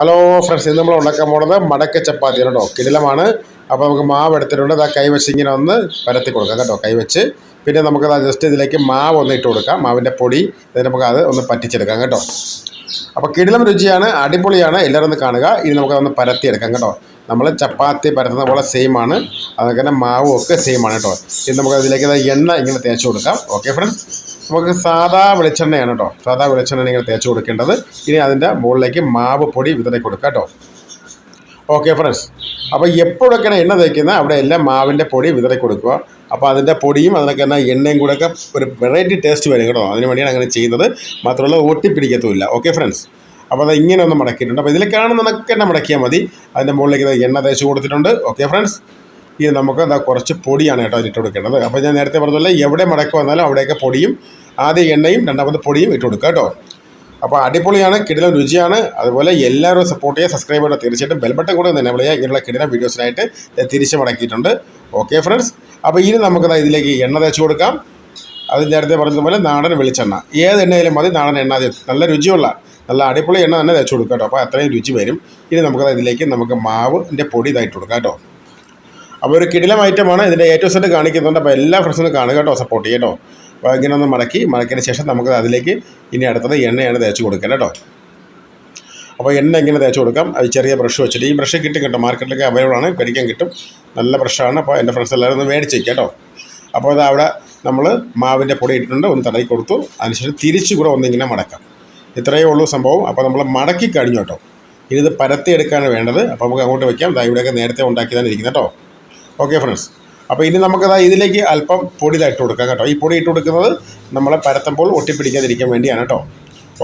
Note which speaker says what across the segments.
Speaker 1: Hello friends ഇന്ന് നമ്മൾ ഉണ്ടാക്കാൻ പോകുന്നത് മടക്ക ചപ്പാത്തി കേട്ടോ. കിടിലമാണ്. അപ്പോൾ നമുക്ക് മാവ് എടുത്തിട്ടുണ്ട്. അത് കൈവച്ച് ഇങ്ങനെ ഒന്ന് പരത്തി കൊടുക്കാം കേട്ടോ. കൈവച്ച് പിന്നെ നമുക്ക് ജസ്റ്റ് ഇതിലേക്ക് മാവ് ഒന്ന് ഇട്ട് കൊടുക്കാം. മാവിന്റെ പൊടി. അതിന് നമുക്ക് അത് ഒന്ന് പറ്റിച്ചെടുക്കാം കേട്ടോ. അപ്പോൾ കിടിലം രുചിയാണ് അടിപൊളിയാണ്. എല്ലാവരും ഒന്ന് കാണുക. ഇനി നമുക്ക് അതൊന്ന് പരത്തിയെടുക്കാം കേട്ടോ. നമ്മൾ ചപ്പാത്തി പരത്തുന്ന പോലെ സെയിം ആണ്. അതൊക്കെ തന്നെ മാവും ഒക്കെ സെയിം ആണ് കേട്ടോ. ഇനി നമുക്ക് അതിലേക്ക് എണ്ണ ഇങ്ങനെ തേച്ച് കൊടുക്കാം. ഓക്കെ ഫ്രണ്ട്സ് നമുക്ക് സാധാ വെളിച്ചെണ്ണയാണ് കേട്ടോ സാധാ വെളിച്ചെണ്ണ നിങ്ങൾ തേച്ച് കൊടുക്കേണ്ടത്. ഇനി അതിന്റെ മുകളിലേക്ക് മാവ് പൊടി വിതറി കൊടുക്കുക കേട്ടോ ഓക്കെ ഫ്രണ്ട്സ് അപ്പോൾ എപ്പോഴൊക്കെയാണ് എണ്ണ തേക്കുന്നത് അവിടെ എല്ലാം മാവിന്റെ പൊടി വിതറി കൊടുക്കുക. അപ്പോൾ അതിന്റെ പൊടിയും അതിനൊക്കെ എന്നാൽ എണ്ണയും കൂടെ ഒക്കെ ഒരു വെറൈറ്റി ടേസ്റ്റ് വരും കേട്ടോ. അതിന് വേണ്ടിയാണ് അങ്ങനെ ചെയ്യുന്നത്. മാത്രമല്ല ഒട്ടിപ്പിടിക്കത്തുമില്ല. ഓക്കെ ഫ്രണ്ട്സ് അപ്പോൾ അത് ഇങ്ങനെ ഒന്ന് മടക്കിയിട്ടുണ്ട്. അപ്പോൾ ഇതിൽ കാണുന്നതൊക്കെ തന്നെ മടക്കിയാൽ മതി. അതിന്റെ മുകളിലേക്ക് എണ്ണ തേച്ച് കൊടുത്തിട്ടുണ്ട്. ഓക്കെ ഫ്രണ്ട്സ് ഇനി നമുക്ക് എന്താ കുറച്ച് പൊടിയാണ് കേട്ടോ ഇട്ട് കൊടുക്കേണ്ടത്. അപ്പോൾ ഞാൻ നേരത്തെ പറഞ്ഞല്ലോ എവിടെ മടക്ക് വന്നാലും അവിടെയൊക്കെ പൊടിയും ആദ്യം എണ്ണയും രണ്ടാമത് പൊടിയും ഇട്ട് കൊടുക്കുക കേട്ടോ. അപ്പോൾ അടിപൊളിയാണ് കിടിലം രുചിയാണ്. അതുപോലെ എല്ലാവരും സപ്പോർട്ട് ചെയ്യുക സബ്സ്ക്രൈബ് ചെയ്യുക തീർച്ചയായിട്ടും ബെൽബട്ടൺ കൂടെ തന്നെ വിളിക്കുക ഇങ്ങനെയുള്ള കിടിലം വീഡിയോസിനായിട്ട് തിരിച്ച് മടക്കിയിട്ടുണ്ട്. ഓക്കെ ഫ്രണ്ട്സ് അപ്പോൾ ഇനി നമുക്ക് ഇതിലേക്ക് എണ്ണ തേച്ച് കൊടുക്കാം. അത് നേരത്തെ പറഞ്ഞതുപോലെ നാടൻ വെളിച്ചെണ്ണ. ഏത് എണ്ണയിലും മതി നാടൻ എണ്ണ നല്ല രുചിയുള്ള നല്ല അടിപൊളി എണ്ണ തന്നെ തേച്ച് കൊടുക്കാം കേട്ടോ. അപ്പോൾ അത്രയും രുചി വരും. ഇനി നമുക്ക് ഇതിലേക്ക് നമുക്ക് മാവിന്റെ പൊടി ഇതായിട്ട് കൊടുക്കാം കേട്ടോ. അപ്പോൾ ഒരു കിടിലം ഐറ്റമാണ് ഇതിന്റെ ഏറ്റവും സെറ്റ് കാണിക്കുന്നുണ്ട്. അപ്പോൾ എല്ലാ ഫ്രണ്ട്സിനും കാണുക കേട്ടോ സപ്പോർട്ട് ചെയ്യും കേട്ടോ. അപ്പോൾ ഇങ്ങനെ ഒന്ന് മടക്കി മടക്കിയതിന് ശേഷം നമുക്ക് അതിലേക്ക് ഇനി അടുത്തത് എണ്ണയാണ് തേച്ച് കൊടുക്കുക കേട്ടോ. അപ്പോൾ എണ്ണ ഇങ്ങനെ തേച്ച് കൊടുക്കാം? അത് ചെറിയ ബ്രഷ് വെച്ചിട്ട്. ഈ ബ്രഷ് കിട്ടും കേട്ടോ മാർക്കറ്റിലൊക്കെ അവൈലബിൾ ആണ്. കഴിക്കാൻ കിട്ടും. നല്ല ബ്രഷാണ് അപ്പോൾ എന്റെ ഫ്രണ്ട്സ് എല്ലാവരും ഒന്ന് മേടിച്ചേക്കാം കേട്ടോ. അപ്പോൾ അത് അവിടെ നമ്മൾ മാവിന്റെ പൊടി ഇട്ടിട്ടുണ്ട്. ഒന്ന് തടയി കൊടുത്തു. അതിനുശേഷം തിരിച്ചു കൂടെ ഒന്നിങ്ങനെ മടക്കാം. ഇത്രയേ ഉള്ളൂ സംഭവം. അപ്പോൾ നമ്മൾ മടക്കി കഴിഞ്ഞു കേട്ടോ. ഇനി ഇത് പരത്തിയെടുക്കാനാണ് വേണ്ടത്. അപ്പോൾ നമുക്ക് അങ്ങോട്ട് വയ്ക്കാം ഇവിടെയൊക്കെ നേരത്തെ ഉണ്ടാക്കിയതാണ് ഇരിക്കുന്നത് കേട്ടോ. ഓക്കെ ഫ്രണ്ട്സ് അപ്പോൾ ഇനി നമുക്കതാ ഇതിലേക്ക് അല്പം പൊടി ഇട്ട് കൊടുക്കാം കേട്ടോ. ഈ പൊടി ഇട്ട് കൊടുക്കുന്നത് നമ്മളെ പരത്തുമ്പോൾ ഒട്ടിപ്പിടിക്കാതിരിക്കാൻ വേണ്ടിയാണ് കേട്ടോ.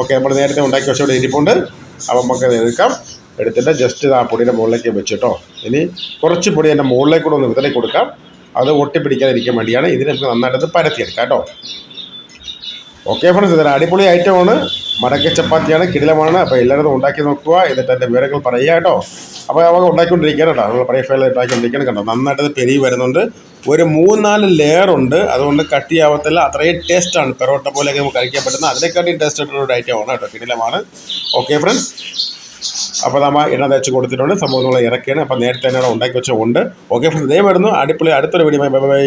Speaker 1: ഓക്കെ നമ്മൾ നേരത്തെ ഉണ്ടാക്കി വെച്ച ഇവിടെ ഇരിപ്പുണ്ട്. അപ്പോൾ നമുക്കത് എടുക്കാം. എടുത്തിട്ട് ജസ്റ്റ് ആ പൊടിയുടെ മുകളിലേക്ക് വെച്ചിട്ടോ ഇനി കുറച്ച് പൊടി എന്റെ മുകളിലേക്ക് കൂടെ ഒന്ന് വിതറി കൊടുക്കാം. അത് ഒട്ടിപ്പിടിക്കാതിരിക്കാൻ വേണ്ടിയാണ് ഇതിന് നമുക്ക് നന്നായിട്ടത് പരത്തിയെടുക്കാം കേട്ടോ. ഓക്കെ ഫ്രണ്ട്സ് ഇതൊരു അടിപൊളി ഐറ്റമാണ് മടക്ക ചപ്പാത്തിയാണ് കിടിലമാണ്. അപ്പോൾ എല്ലാവരും ഉണ്ടാക്കി നോക്കുക. എന്നിട്ട് എന്റെ വിവരങ്ങൾ പറയുക കേട്ടോ. അപ്പോൾ നമുക്ക് ഉണ്ടാക്കിക്കൊണ്ടിരിക്കുകയാണ് കേട്ടോ. നമ്മൾ പഴയ ഫയൽ ഉണ്ടാക്കിക്കൊണ്ടിരിക്കണം കേട്ടോ നന്നായിട്ട് പെരുകി വരുന്നുണ്ട്. ഒരു മൂന്നാൽ ലെയർ ഉണ്ട്. അതുകൊണ്ട് കട്ടിയാവത്തില്ല അത്രയും ടേസ്റ്റാണ് പെറോട്ട പോലെയൊക്കെ നമുക്ക് കഴിക്കാൻ പറ്റുന്ന അതിനെക്കാട്ടിയും ടേസ്റ്റ് ആയിട്ടുള്ള ഒരു ഐറ്റമാണ് കേട്ടോ. കിടിലമാണ്. ഓക്കെ ഫ്രണ്ട്സ് അപ്പോൾ നമ്മൾ എണ്ണ തേച്ച് കൊടുത്തിട്ടുണ്ട്. സംഭവം നമ്മൾ ഇറക്കിയാണ്. അപ്പോൾ നേരത്തെ തന്നെ ഉണ്ടാക്കി വെച്ച ഉണ്ട് ഓക്കെ ഫ്രണ്ട്സ് ഇതേ വരുന്നു. അടിപൊളി. അടുത്തൊരു വീഡിയോ ബൈ ബൈ